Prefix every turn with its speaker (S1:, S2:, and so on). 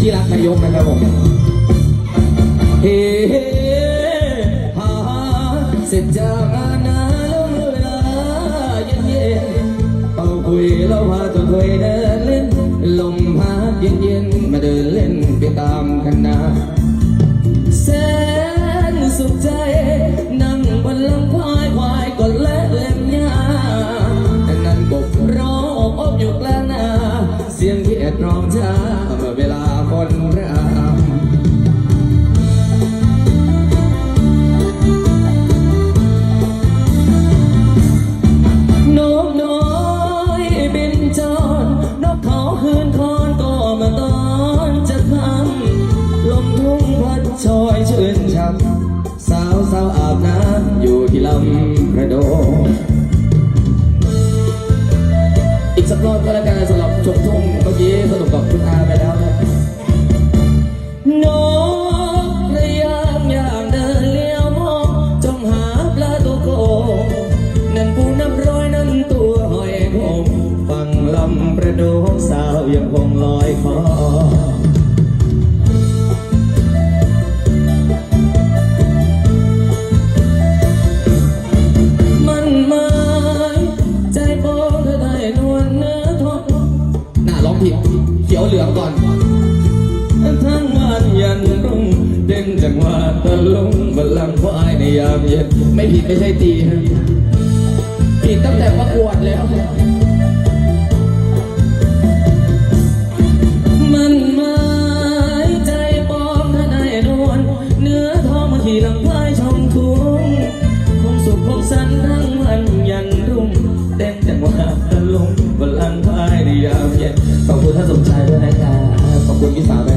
S1: ที่รักนายกนะครับผมเฮ้ฮาเสร็จจากงานนะเวลาเย็นๆเอาคุยแล้วพาตัวคุยเดินเล่นลมพัดเย็นๆมาเดินเล่นไปตามคันนา ชอยชื่นช่ำสาวสาวอาบน้ำอยู่ที่ลำกระโดงอีกสักรอบก็แล้วกันสำหรับชมทุ่งเมื่อกี้สนุกกับคุณอาไปแล้วนะนกระยามยามเดินเลี้ยวมองจ้องหาปลาตัวโกงนั่นปูน้ำร้อยนั่นตัวหอยคงฟังลำประโดงสาวยังคงลอยคอ ผิดเขียวเหลืองก่อนทั้งวันยันรุ่งเด่นจังหวะตะลุงบัลลังก์ควายในยามเย็นไม่ผิดไม่ใช่ตีผิดตั้งแต่ประกวดแล้ว ขอบคุณท่านสมชายด้วยนะครับขอบคุณพี่สาว